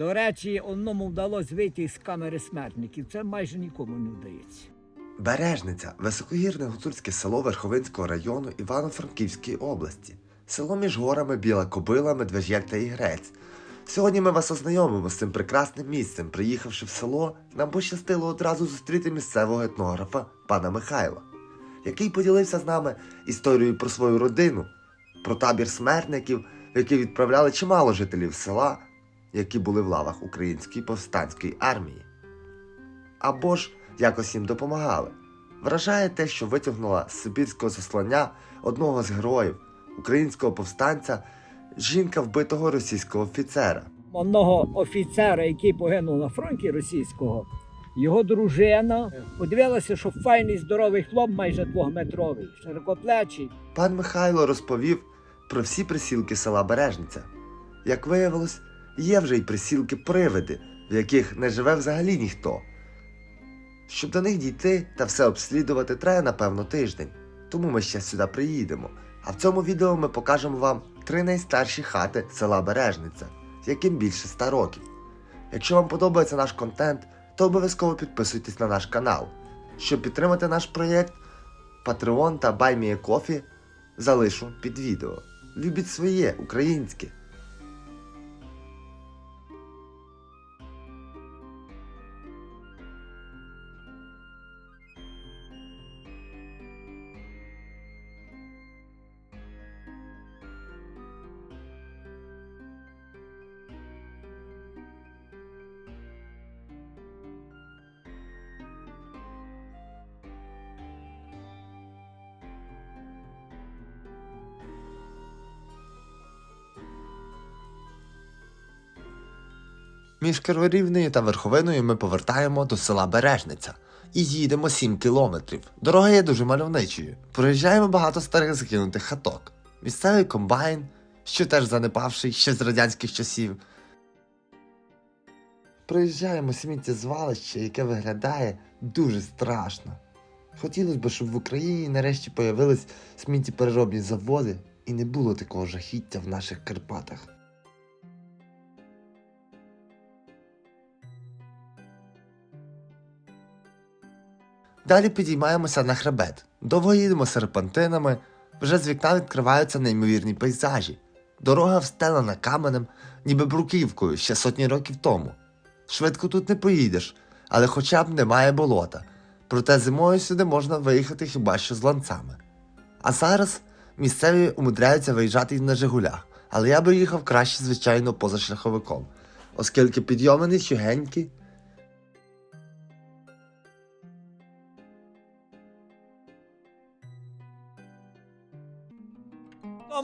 До речі, одному вдалося вийти з камери смертників. Це майже нікому не вдається. Бережниця високогірне гуцульське село Верховинського району Івано-Франківської області. Село між горами Біла Кобила, Медвеж'як та Ігрець. Сьогодні ми вас ознайомимо з цим прекрасним місцем. Приїхавши в село, нам пощастило одразу зустріти місцевого етнографа пана Михайла, який поділився з нами історією про свою родину, про табір смертників, в який відправляли чимало жителів села, які були в лавах української повстанської армії або ж якось їм допомагали. Вражає те, що витягнула з Сибірського заслання одного з героїв, українського повстанця, жінка вбитого російського офіцера. Одного офіцера, який погинув на фронті російського, його дружина подивилася, що файний здоровий хлоп, майже двохметровий, широкоплечий. Пан Михайло розповів про всі присілки села Бережниця. Як виявилось, є вже й присілки привиди, в яких не живе взагалі ніхто. Щоб до них дійти та все обслідувати, треба, напевно, тиждень. Тому ми ще сюди приїдемо. А в цьому відео ми покажемо вам три найстарші хати села Бережниця, яким більше 100 років. Якщо вам подобається наш контент, то обов'язково підписуйтесь на наш канал. Щоб підтримати наш проєкт, Patreon та BuyMeACoffee залишу під відео. Любіть своє українське. Між Криворівнею та Верховиною ми повертаємо до села Бережниця і їдемо 7 кілометрів. Дорога є дуже мальовничою. Проїжджаємо багато старих закинутих хаток. Місцевий комбайн, що теж занепавший ще з радянських часів. Проїжджаємо сміттєзвалище, яке виглядає дуже страшно. Хотілося б, щоб в Україні нарешті появились сміттєпереробні заводи і не було такого жахіття в наших Карпатах. Далі підіймаємося на хребет. Довго їдемо серпантинами, вже з вікна відкриваються неймовірні пейзажі. Дорога встелена каменем, ніби бруківкою ще сотні років тому. Швидко тут не поїдеш, але хоча б немає болота. Проте зимою сюди можна виїхати хіба що з ланцами. А зараз місцеві умудряються виїжджати на Жигулях, але я би їхав краще, звичайно, позашляховиком, оскільки підйоми не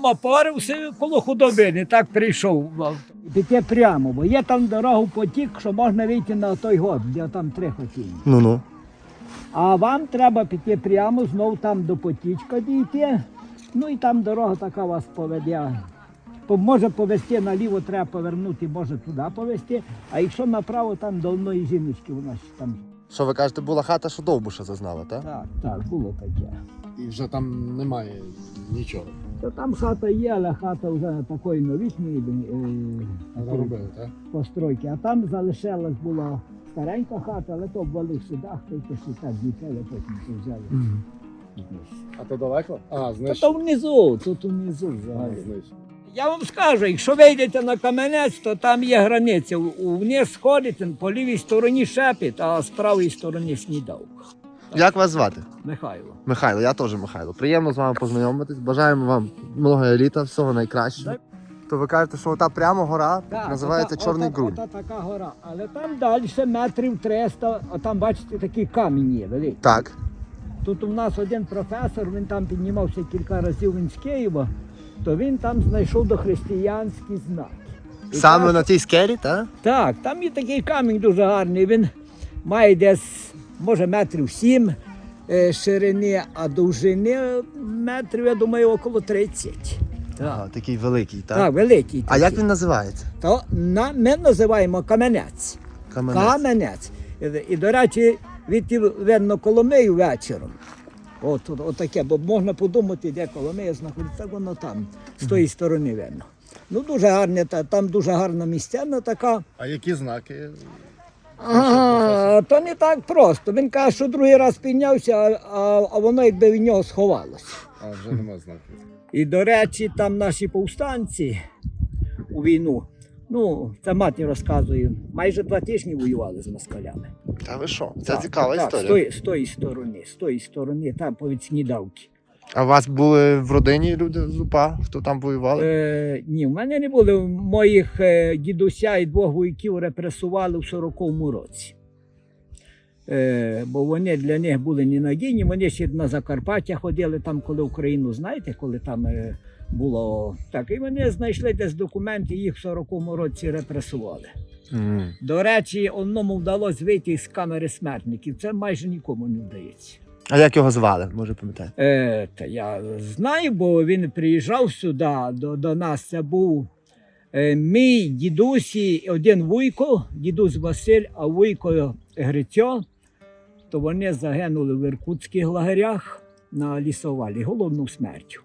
опорився коло худобини, так прийшов. Піти прямо, бо є там дорога потік, що можна вийти на той год, де там три хотіли. Ну-ну. А вам треба піти прямо, знов там до потічка дійти. Ну і там дорога така вас поведе. Може повести наліво, треба повернути, може туди повести. А якщо направо, там до одної жіночки у нас там. Що ви кажете, була хата, що довбуша зазнала, так? Так, так, було таке. І вже там немає нічого. То там хата є, але хата вже такої новітньої е, Заробили, так? постройки. А там залишилась була старенька хата, але то обвалився дах, то й то ще так дітей, потім це взяли. А то далеко? А, Та знаєш. то внизу, тут внизу А, взагалі. Я вам скажу, якщо вийдете на каменець, то там є границя. У- Вниз сходите, по лівій стороні шепіт, а з правої сторони снідавка. Як вас звати? Михайло. Михайло, я теж Михайло. Приємно з вами познайомитись. Бажаємо вам много літа, всього найкращого. Так. То ви кажете, що ота прямо гора Так, називається ота- Чорний ґрунт. Ота така гора. Але там далі метрів 300, а там, бачите, такий камінь є великий. Так. Тут у нас один професор, він там піднімався кілька разів він з Києва, то він там знайшов дохристиянські знаки. І Саме каже- на тій скелі, так? Так, там є такий камінь дуже гарний. Він має десь, може, метрів сім е, ширини, а довжини метрів, я думаю, около 30. Так, Ага, такий великий, так? так великий. А як він називається? То на, ми називаємо каменець. Каменець. Каменець. І, і, до речі, від видно Коломию вечором. От, от, от таке, бо можна подумати, де Коломия знаходиться, так воно там, з тої сторони видно. Ну, дуже гарне, там дуже гарна місцина така. А які знаки? Ага, то не так просто. Він каже, що другий раз піднявся, а, а, а воно якби від нього сховалося. А вже нема знаків. І, до речі, там наші повстанці у війну, ну, це мати розказує, майже два тижні воювали з москалями. Та ви що? Це Так, цікава так, історія. З тої, з тої сторони, з тої сторони, там повід снідавки. А у вас були в родині люди з УПА, хто там воювали? Е, ні, в мене не було. Моїх е, дідуся і двох вояків репресували в 40-му році. Е, бо вони для них були ненадійні. Вони ще на Закарпаття ходили там, коли Україну, знаєте, коли там е, було так. І вони знайшли десь документи, їх в 40-му році репресували. М. До речі, одному вдалося вийти з камери смертників. Це майже нікому не вдається. А як його звали? Може пам'ятаєте? Е, та я знаю, бо він приїжджав сюди до, до нас. Це був е, мій дідусь один вуйко, дідусь Василь, а вуйко Грицьо. То вони загинули в іркутських лагерях на лісовалі, головну смертю.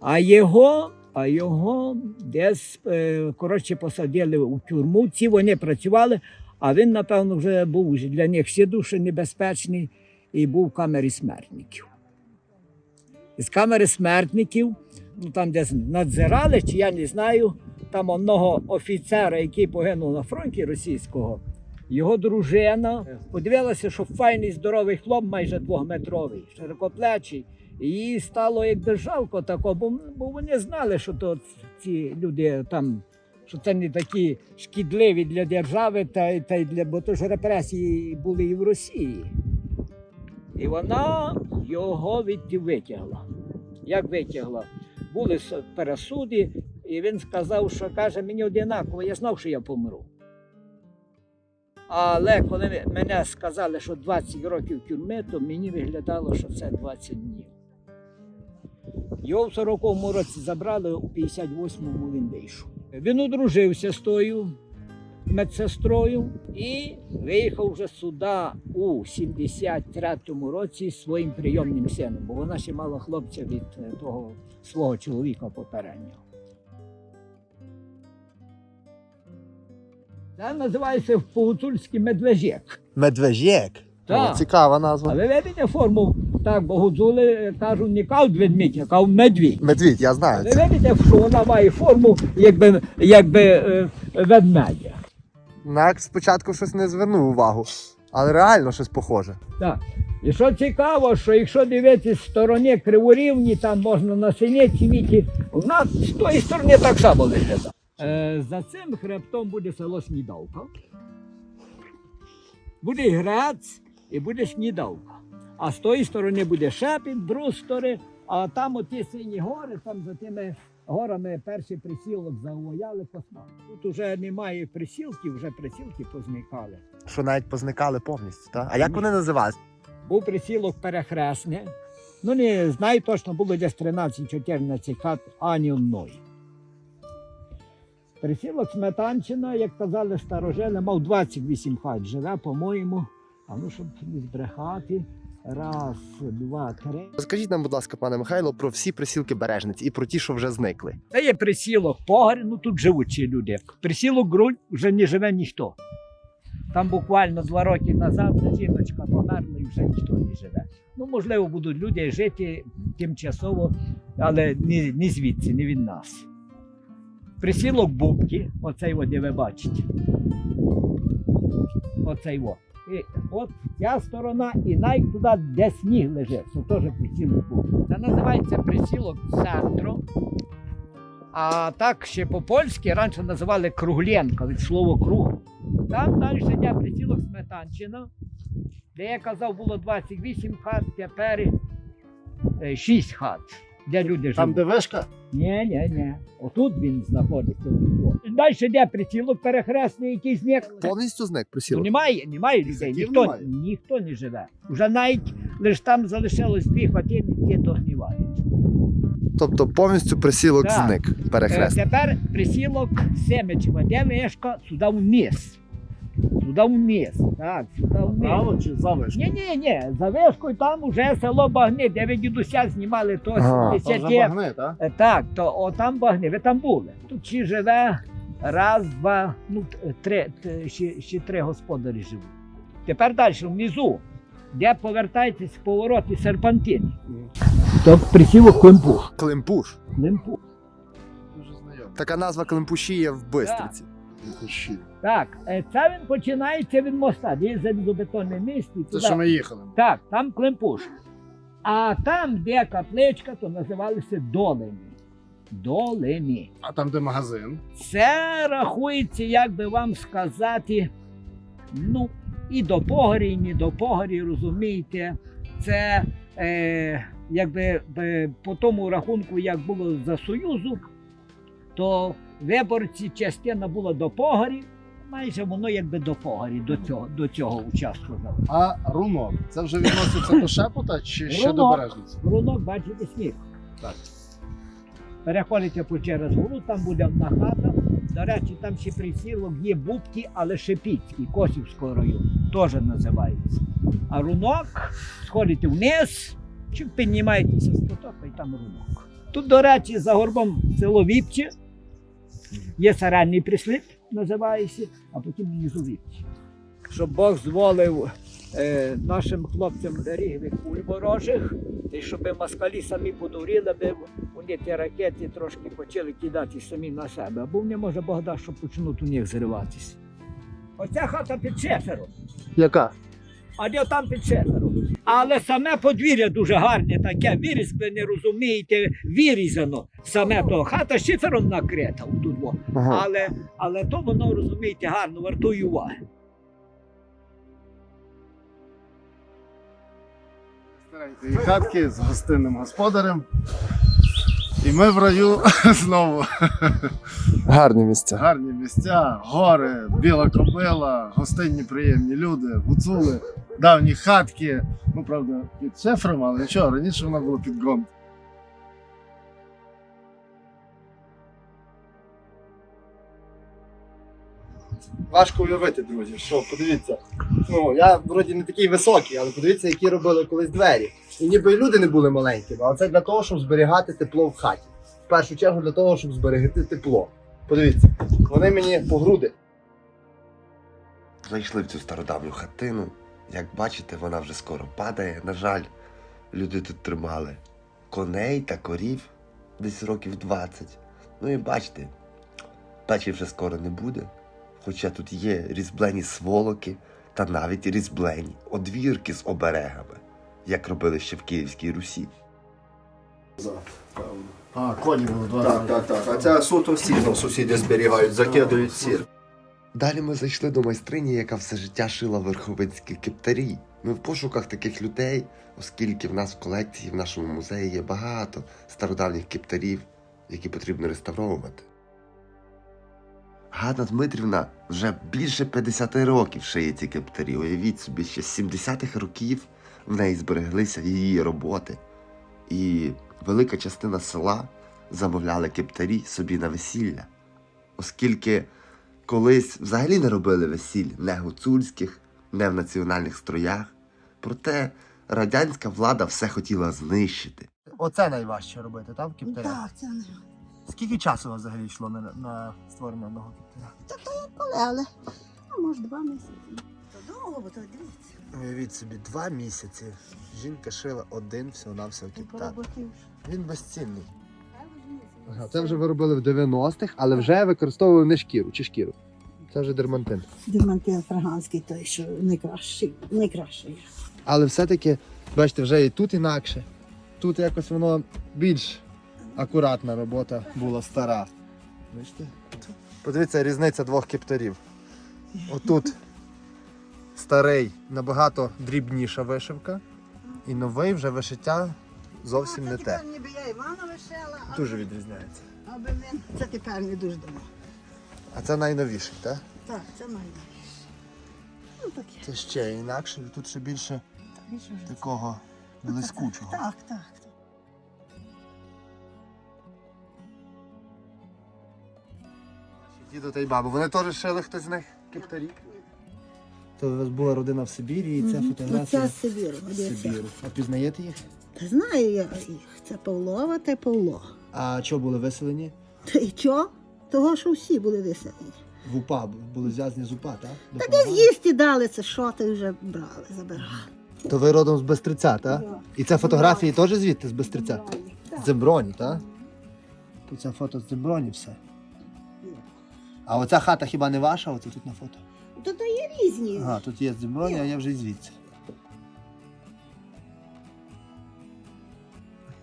А його, а його десь е, коротше посадили у тюрму. Ці вони працювали, а він, напевно, вже був для них ще дуже небезпечний і був в камері смертників. Із камери смертників, ну там десь надзирали, чи я не знаю, там одного офіцера, який погинув на фронті російського, його дружина подивилася, що файний здоровий хлоп, майже двохметровий, широкоплечий. І їй стало якби жалко такого, бо, бо вони знали, що то ці люди там, що це не такі шкідливі для держави, та, та й для, бо то ж репресії були і в Росії. І вона його витягла. Як витягла? Були пересуди, і він сказав, що каже, мені одинаково, я знав, що я помру. Але коли мене сказали, що 20 років тюрми, то мені виглядало, що це 20 днів. Його в 40-му році забрали, у 58-му він вийшов. Він одружився з тою медсестрою і виїхав вже сюди у 73-му році зі своїм прийомним сином, бо вона ще мала хлопця від е, того свого чоловіка попереднього. Це називається по-гуцульськи медвежек. Медвежєк. Так. О, Цікава назва. А ви видите форму? Так, бо гуцули е, кажуть, не кажуть ведмідь, а кажуть медвідь. Медвідь, я знаю. Ви видите, що вона має форму якби, якби е, ведмедя. На спочатку щось не звернув увагу, але реально щось похоже. Так. І що цікаво, що якщо дивитися з сторони криворівні, там можна на синиці віті, вона з тої сторони так само виглядає. Е, за цим хребтом буде село Снідавка. Буде Грець і буде Снідавка. А з тої сторони буде Шепін, Брустори, а там оті сині гори, там за тими горами перший присілок завояли космат. Тут вже немає присілків, вже присілки позникали. Що навіть позникали повністю. Так? А як вони називались? був присілок перехресне. Ну, не знаю точно, було десь 13-14 хат ані одної. Присілок Сметанщина, як казали старожили, мав 28 хат живе, по-моєму. А ну, щоб не збрехати. Раз, два, три. Розкажіть нам, будь ласка, пане Михайло, про всі присілки бережниці і про ті, що вже зникли. Це є присілок Погар, ну тут живуть ці люди. Присілок Грунь вже не живе ніхто. Там буквально два роки назад жіночка померла і вже ніхто не живе. Ну, можливо, будуть люди жити тимчасово, але не, не звідси, не від нас. Присілок Бубки, оцей от, де ви бачите. Оцей от. І от ця сторона, і навіть туди, де сніг лежить, це теж присілок Бубки. Це називається присілок центру. А так ще по-польськи раніше називали Кругленка від слова круг. Там далі йде присілок Сметанщина, де я казав, було 28 хат, тепер 6 хат, де люди живуть. Там, де вишка? Ні, ні, ні. Отут він знаходиться. отут. Далі йде присілок перехресний, який зник. Повністю зник Ну, присілок. немає, немає людей, ніхто, немає? ніхто не живе. Уже навіть лише там залишилось дві хатини, які догнівають. Тобто повністю присілок Так. зник Е, перехрест. Тепер присілок Семечева, де вишка сюди вниз. Сюди вниз. Так, сюди вниз. Право чи завиш? Ні, ні, ні, за вишкою там уже село Багни, де ви дідуся знімали то Ага. 70 То вже багни, так? Е, Так, то о, там Багни, ви там були. Тут ще живе раз, два, ну т- три, т- ще, ще три господарі живуть. Тепер далі, внизу, де повертаєтесь повороти серпантин. То присілок Климпуш. Климпуш. Климпуш. Дуже. Така назва Климпуші є в Бистриці. Кущі. Так, е, це він починається від моста, є залізобетонне місце. Це що ми їхали. Так, там Климпуш. А там, де капличка, то називалися Долини. Долини. А там, де магазин. Це рахується, як би вам сказати, ну, і до погорі, і не до погорі, розумієте. Це е, якби по тому рахунку, як було за Союзу, то виборці частина була до погорі, майже воно якби до погорі, до цього, до цього участку. А рунок. Це вже відноситься до шепота чи ще до бережниці? Рунок, бачите, сніг. Так. Переходите по через гору, там буде одна хата. До речі, там ще присілок є Бубки, але Шепіцький, Косівського району, теж називається. А рунок, сходите вниз, чи піднімаєтеся з потока і там рунок. Тут, до речі, за горбом село Віпче, є саральний прислід, називається, а потім Віпче. Щоб Бог зволив е, нашим хлопцям рігви куль ворожих, і щоб москалі самі подуріли, би вони ті ракети трошки почали кидати самі на себе. Або вони, може, Бог дасть, що почнуть у них зриватися. Оця хата під шефером, Яка? а де там під шефером. Але саме подвір'я дуже гарне, таке вирізбе, не розумієте, вирізано. Саме то хата шифером накрита тут. Ага. Але, але то воно розумієте гарно вартує уваги. І хатки з гостинним господарем. І ми в раю знову. Гарні місця. Гарні місця, гори, біла кобила, гостинні приємні люди, гуцули, давні хатки. Ну, правда, під шефром, але нічого, раніше вона була під гон. Важко уявити, друзі, що подивіться. Ну, я вроді не такий високий, але подивіться, які робили колись двері. І ніби і люди не були маленькими, але це для того, щоб зберігати тепло в хаті. В першу чергу для того, щоб зберегти тепло. Подивіться, вони мені по груди. Зайшли в цю стародавню хатину. Як бачите, вона вже скоро падає. На жаль, люди тут тримали коней та корів десь років 20. Ну і бачите, печі вже скоро не буде. Хоча тут є різблені сволоки та навіть різблені одвірки з оберегами, як робили ще в Київській Русі. А, коні були два Так, так, так. А це суто сіно сусіди зберігають, закидують сір. Далі ми зайшли до майстрині, яка все життя шила верховинські кептарі. Ми в пошуках таких людей, оскільки в нас в колекції в нашому музеї є багато стародавніх кептарів, які потрібно реставровувати. Ганна Дмитрівна вже більше 50 років шиє ці кептарі. Уявіть собі, ще з 70-х років в неї збереглися її роботи. І велика частина села замовляли кептарі собі на весілля, оскільки колись взагалі не робили весіль не гуцульських, не в національних строях. Проте радянська влада все хотіла знищити. Оце найважче робити, так, в кіптаря? Так, це не Скільки часу у вас взагалі йшло на, на створення одного кіптаря? коли, але ну, може два місяці. То довго, бо то дивіться. Уявіть собі, два місяці. Жінка шила один всього-навсього І кіптар. Він безцінний. Ага, це вже ви робили в 90-х, але вже використовували не шкіру чи шкіру. Це вже дермантин. Димантин фраганський той, що найкращий, найкращий. Але все-таки, бачите, вже і тут інакше. Тут якось воно більш акуратна робота була стара. Бачите? Подивіться, різниця двох кіптерів. Отут старий, набагато дрібніша вишивка, і новий вже вишиття зовсім не те. Ніби я Івана вишела, а Дуже відрізняється. аби він. Це тепер не дуже давно. А це найновіший, так? Так, це найбільше. Ну таке. Це ще інакше, тут ще більше Більше вже. такого блискучого. Так. так. Діду та й бабу, вони теж шили хтось з них кептарі? То у вас була родина в Сибірі, і ця Мгм. фотографія Оце з Сибіру. з Одеса. Сибіру. А пізнаєте їх? Та знаю я їх. Це Павлова та Павло. А чого були виселені? Та і чо? Того, що всі були веселі. В УПА бу- були зв'язані з упа, так? Та десь їсти дали, це що ти вже брали, забирали. То ви родом з Бестриця, так? Да. І це фотографії теж звідти з Бестриця? З так? Тут це фото з Земброні все. А оця хата хіба не ваша? Оце тут на фото. То то є різні. Ага, тут є з а я вже і звідси.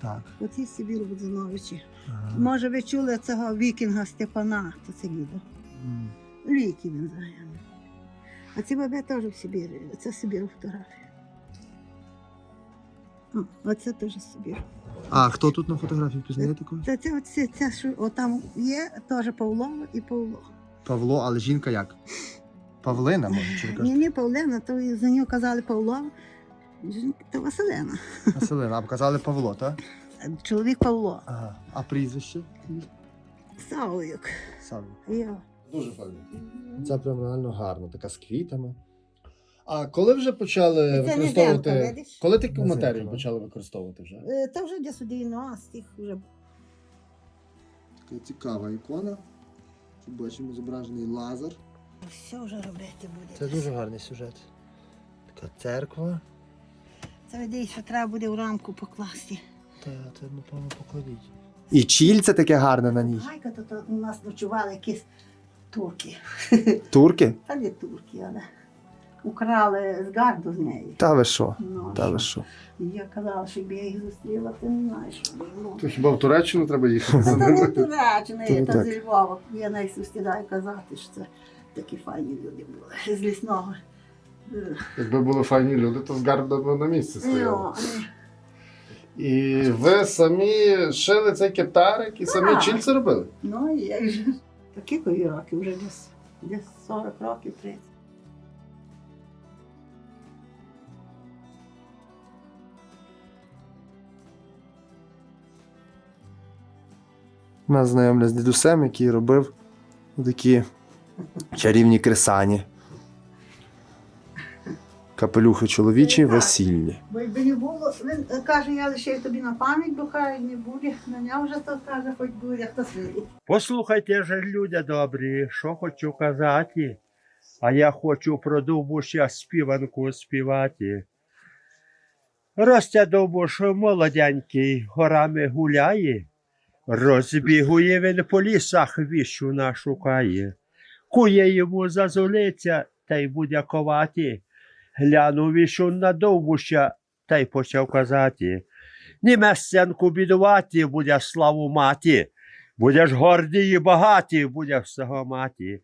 Так. Оці з Сибіру Будзиновичі. Ага. Може, ви чули цього вікінга Степана, то це дідо. М. Ліки він знає. А ці баби теж в Сибірі. Це Сибіру фотографія. О, оце теж Сибіру. А хто тут на фотографії пізнаєте когось? Це, це, це, це що отам є, теж Павлова і Павло. Павло, але жінка як? Павлина, може, чи ви Ні, кажете? ні, Павлена, то і за нього казали Павлова. Жінка то Василена. Василина, а казали Павло, так? Чоловік Павло. Ага. А прізвище? Савойок. Сам. Йо. Дуже файно. Це прям реально гарно, така з квітами. А коли вже почали Це використовувати. низенька, видиш? Коли таку Низенька, матерію почали використовувати вже? Е, Та вже десь у 90-х вже Така цікава ікона. Тут бачимо зображений лазер. все вже робити буде. Це дуже гарний сюжет. Така церква. Це видиш, що треба буде в рамку покласти. Та це, напевно, покладіть. І чільце таке гарне на ній. Гайка, то, то у нас ночували якісь турки. Турки? Та не турки, але украли з гарду з неї. Та ви що? Ну, Та ви що? Я казала, що якби я їх зустріла, ти не знаєш, що було. То хіба в Туреччину треба їхати? Та не Туреччина, я не там зі Львова. Я навіть сустідаю казати, що це такі файні люди були. З лісного. Якби були файні люди, то з Гарда на місці стояли. Ну, І ви самі шили цей китарик і самі Так. чільці робили? ну, і я вже такі кові роки, вже десь, десь 40 років, 30. Нас знайомлять з дідусем, який робив такі чарівні кресані. Капелюхи чоловічі, весільні. Бо якби не було, він каже, я лише тобі на пам'ять, бо хай не буде. На нього вже то каже, хоч буде, хто свій. Послухайте же, люди добрі, що хочу казати, а я хочу про Довбуша співанку співати. Ростя Довбуш молоденький, горами гуляє, розбігує він по лісах, віщу нашукає. Кує йому зазулиця, та й буде ковати. Глянув віщу на Довбуша, та й почав казати. Німе сценку бідувати, буде славу мати. Будеш гордий і багатий, будеш всього мати.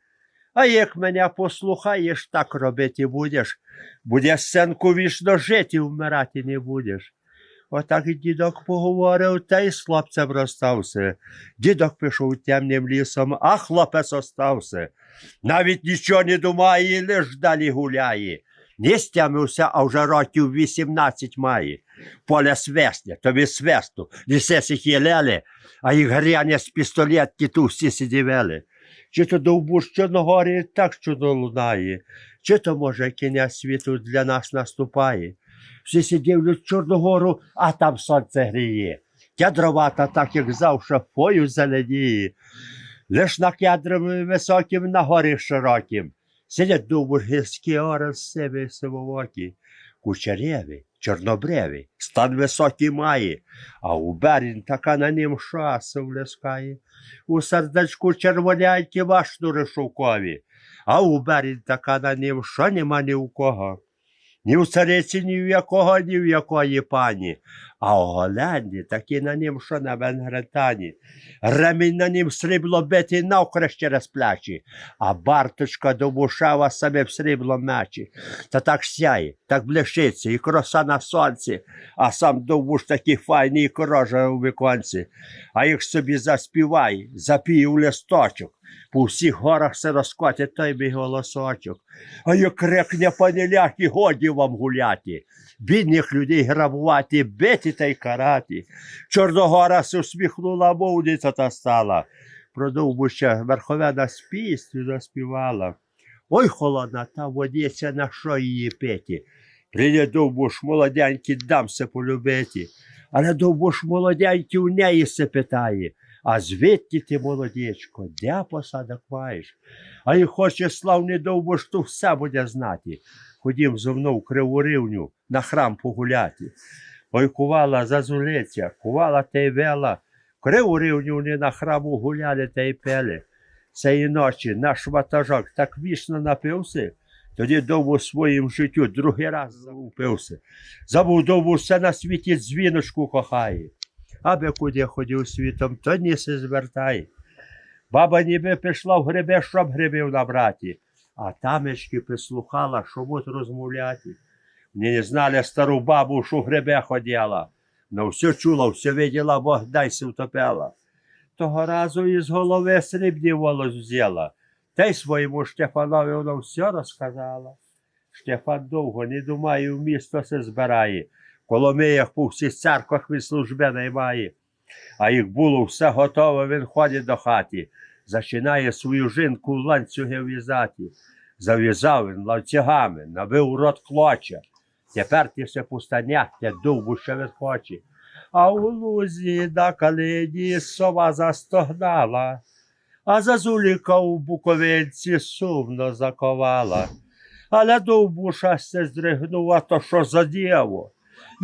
А як мене послухаєш, так робити будеш. Будеш сенку вічно жити, вмирати не будеш. Отак і дідок поговорив, та й з хлопцем розстався. Дідок пішов темним лісом, а хлопець остався. Навіть нічого не думає, лиш далі гуляє. Не стямився, а вже років 18 має. Поле свесне, тобі свесту, лісе сихілели, а їх гряне з пістолетки ту всі сидівели. Чи то довбуш Чорногорії так чудо лунає, чи то, може, кінець світу для нас наступає. Всі сидівлють Чорногору, а там сонце гріє. Кедровата, так як завше, фою зеленіє. Лиш на кедрові високим, на горі широким. Сидять ори з себе сивовокі. Кучеряві, чорнобреві, стан високий має, а у берін така на нім шаса влескає. У сердечку червоняйки вашнури шовкові, а у берін така на нім, що нема ні у кого. Ні в цариці, ні в якого, ні в якої пані. А у Голлянді такі на нім, що на Венгретані. Ремінь на нім срібло битий навкрест через плечі, а барточка до бушава себе в срібло мечі. Та так сяє, так блищиться, і кроса на сонці, а сам довбуш такий файний і корожа у віконці. А їх собі заспівай, запій у листочок. По всіх горах се розкотить той мій голосочок. А як крикне паніляки, годі вам гуляти. Бідних людей грабувати, бити та й карати. Чорногора усміхнула, мовниця та стала. Продовбуща верховена з пісню заспівала. Ой, холодна та водиця, на що її пити. Прийде довбуш молоденький, дамся полюбити. Але довбуш молоденький у неї се питає. А звідки ти, молодечко, де посадок маєш? А й хоче славний довбуш, то все буде знати. Ходім зо мною в криву рівню на храм погуляти. Ой, кувала зазулиця, кувала та й вела, криву рівню не на храму гуляли та й пели. Цієї ночі наш ватажок так вічно напився, тоді довго своїм життю другий раз упився. Забув довго все на світі дзвіночку кохає. Аби куди ходив світом, то ні се звертай. Баба ніби пішла в гриби, щоб грибів набрати, а тамечки прислухала, що будуть розмовляти. Вони не знали стару бабу, що в грибе ходила. Но все чула, все виділа, Богдай се втопила. Того разу із голови срібні волос взяла, та й своєму Штефанові вона все розказала. Штефан довго не думає, в місто се збирає. Коломиях по всіх церквах він служби наймає. А їх було все готове, він ходить до хаті, зачинає свою жінку в ланцюги в'язати. Зав'язав він ланцюгами, набив рот клоча. Тепер ти все пустаняття довбу ще відхоче. А у лузі на калині сова застогнала, а зазуліка у буковинці сумно заковала. Але довбуша се здригнула, то що за дєво.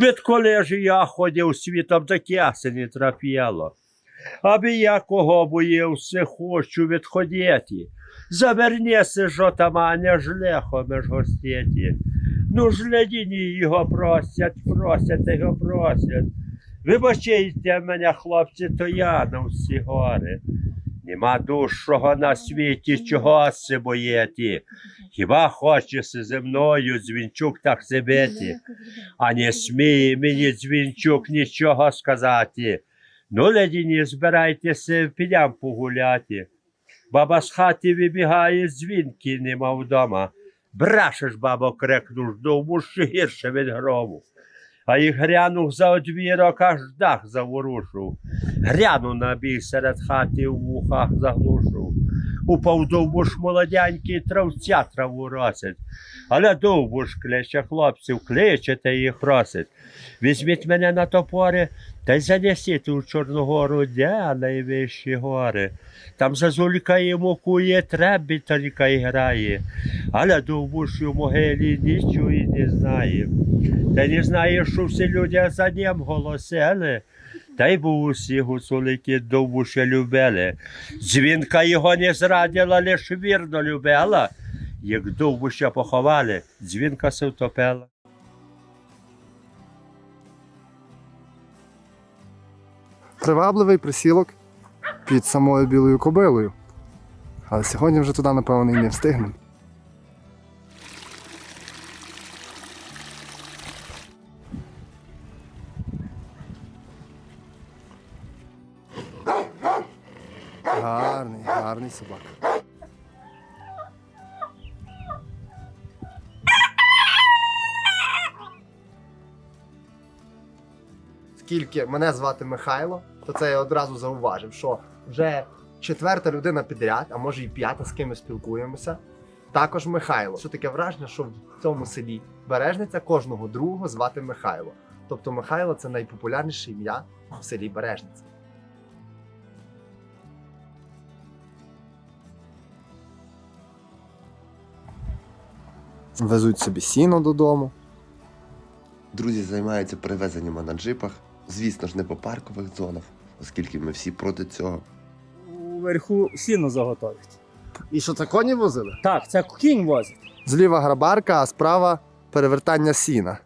Відколи ж я ходив світом, таке се не трапіло. Аби я кого боївся, хочу відходити. Завернеся ж отамане ж лехо меж гостєті. Ну ж лядіні його просять, просять його просять. Вибачайте мене, хлопці, то я на всі гори. Нема дужчого на світі, чого се боєті. Хіба хочеться зі мною дзвінчук так зибити, а не сміє мені дзвінчук нічого сказати. Ну, ледіні, збирайтеся, підям погуляти. Баба з хати вибігає, дзвінки нема вдома. Брашеш, бабо, крикнув, довбу ще гірше від грому. А й грянув за одвірок, аж дах заворушив. Грянув на бій серед хати в вухах заглушив. Упав довбуш молоденький, травця траву росить. Але довбуш кличе хлопців, кличе та їх просить. Візьміть мене на топори та й занесіть у Чорногору, де найвищі гори. Там зазулька йому кує, требітонька й грає. Але довбуш у могилі нічого і не знає. Та не знає, що всі люди за ним голосили. Та й був усі гуцулики довбуше любили. Дзвінка його не зрадила, лиш вірно любила. Як довбуша поховали, дзвінка се втопила. Привабливий присілок під самою білою кобилою. Але сьогодні вже туди, напевно, і не встигнемо. Гарний, гарний собака. Скільки мене звати Михайло, то це я одразу зауважив, що вже четверта людина підряд, а може і п'ята, з ким ми спілкуємося. Також Михайло. Що таке враження, що в цьому селі Бережниця кожного другого звати Михайло. Тобто Михайло це найпопулярніше ім'я в селі Бережниця. Везуть собі сіно додому. Друзі займаються перевезеннями на джипах, звісно ж, не по паркових зонах, оскільки ми всі проти цього. Уверху сіно заготовить. І що це коні возили? Так, це кінь возить. Зліва грабарка, а справа перевертання сіна.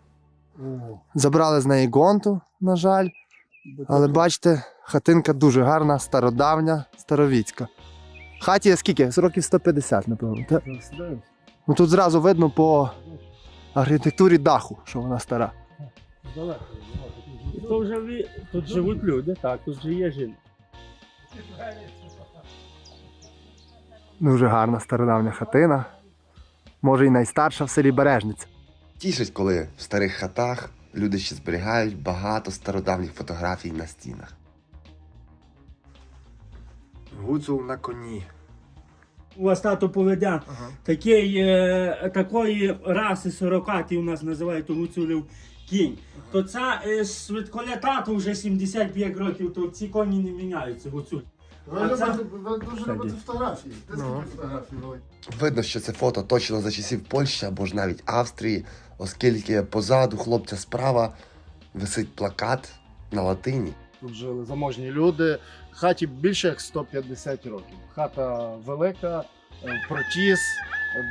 Забрали з неї гонту, на жаль. Але бачите, хатинка дуже гарна, стародавня, старовіцька. Хаті є скільки? З років 150, напевно. Та? Ну, тут зразу видно по архітектурі даху, що вона стара. То вже. Тут живуть люди, так, тут же є жінка. Дуже гарна стародавня хатина. Може, і найстарша в селі Бережниця. Тішить, коли в старих хатах люди ще зберігають багато стародавніх фотографій на стінах. Гуцул на коні. У вас тато поведе такий, е, такої раси сорокаті у нас називають гуцулів кінь. То це е, швидколя тато вже 75 років, то ці коні не міняються гуцуль. Ви, А це- ви дуже любите фотографії. Ну. скільки фотографій великих? Видно, що це фото точно за часів Польщі або ж навіть Австрії, оскільки позаду хлопця справа висить плакат на латині. Тут жили заможні люди. Хаті більше як 150 років. Хата велика, е, протіс.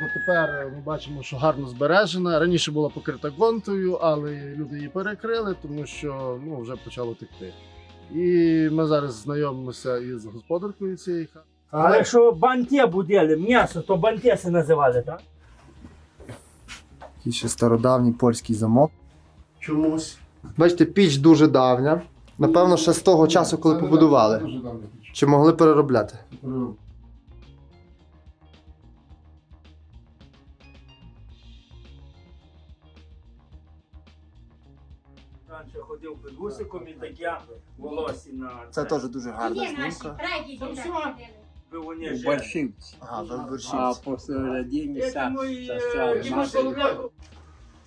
Дотепер е, ми бачимо, що гарно збережена. Раніше була покрита гонтою, але люди її перекрили, тому що ну, вже почало текти. І ми зараз знайомимося із господаркою цієї хати. Але що банте будели, м'ясо, то бантеси називали, так? Такий ще стародавній польський замок. Чомусь. Бачите, піч дуже давня. Напевно, ще з того часу, коли побудували. Дуже давно. Чи могли переробляти? Раніше ходив під гусиком і таке волосся на Це теж дуже гарна знімка. прадеды Ну, так всё. ходили? Вони У жили. Большівці. Ага, ви А е, Діма. Соловйов.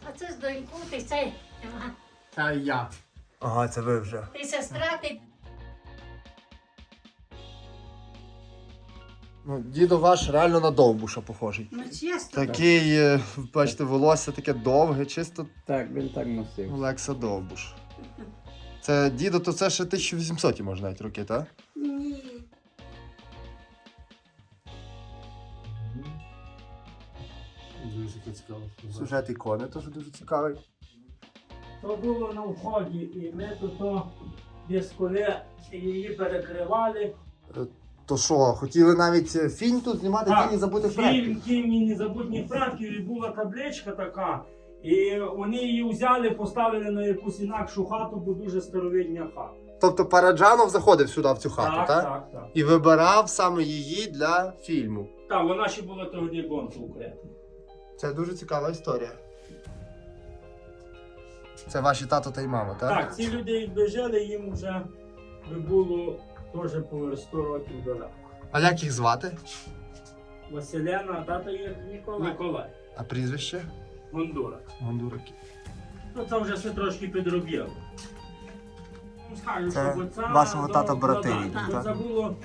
А це з доньку, ти це. Та я. Ага, це ви вже. Ти сестра, ти Ну, дідо ваш реально на довбуша похожий. Ну чесно. Такий, е, бачите, волосся таке довге, чисто Так, він так носив. Олекса Довбуш. Це дідо, то це ще 1800 може навіть роки, так? Ні. Дуже цікаво. Сюжет ікони теж дуже цікавий. То було на вході, і ми тут то без коли її перекривали. То що, хотіли навіть е, фільм тут знімати Так, тіні забути Фільм предків? «Тіні незабутніх предків» і була табличка така. І вони її взяли, поставили на якусь інакшу хату, бо дуже старовиння хата. Тобто Параджанов заходив сюди в цю хату, так? так, так, так. І вибирав саме її для фільму. Так, вона ще була тоді гонку укрепна. Це дуже цікава історія. Це ваші тато та й мама, так? Так, ці люди якби жили, їм вже би було теж по 100 років далеко. А як їх звати? Василяна, а тато є Ніколай. Ніколай. А прізвище? Гондурак. Гондураки. Ну це вже все трошки підробіло. Скажу, Це що оця вашого до- тата до- брати рідні, так? Це було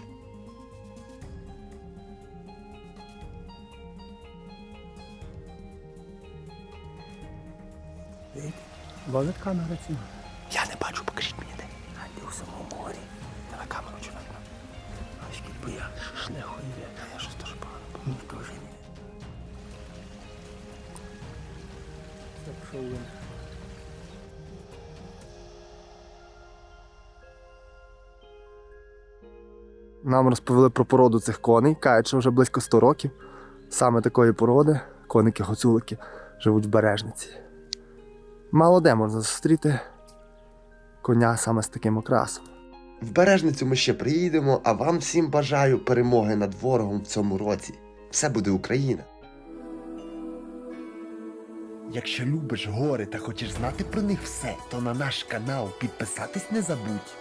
Ловить камера ці. Я не бачу, покажіть мені де. А ти у самому морі. Та на камеру чи видно. А скільки бо я не хуєві. А я щось дуже погано. Ні, теж ні. Так що він. Нам розповіли про породу цих коней, кажуть, що вже близько 100 років. Саме такої породи, коники-гоцулики, живуть в бережниці. Мало де можна зустріти коня саме з таким окрасом. В Бережницю ми ще приїдемо, а вам всім бажаю перемоги над ворогом в цьому році. Все буде Україна. Якщо любиш гори та хочеш знати про них все, то на наш канал підписатись не забудь.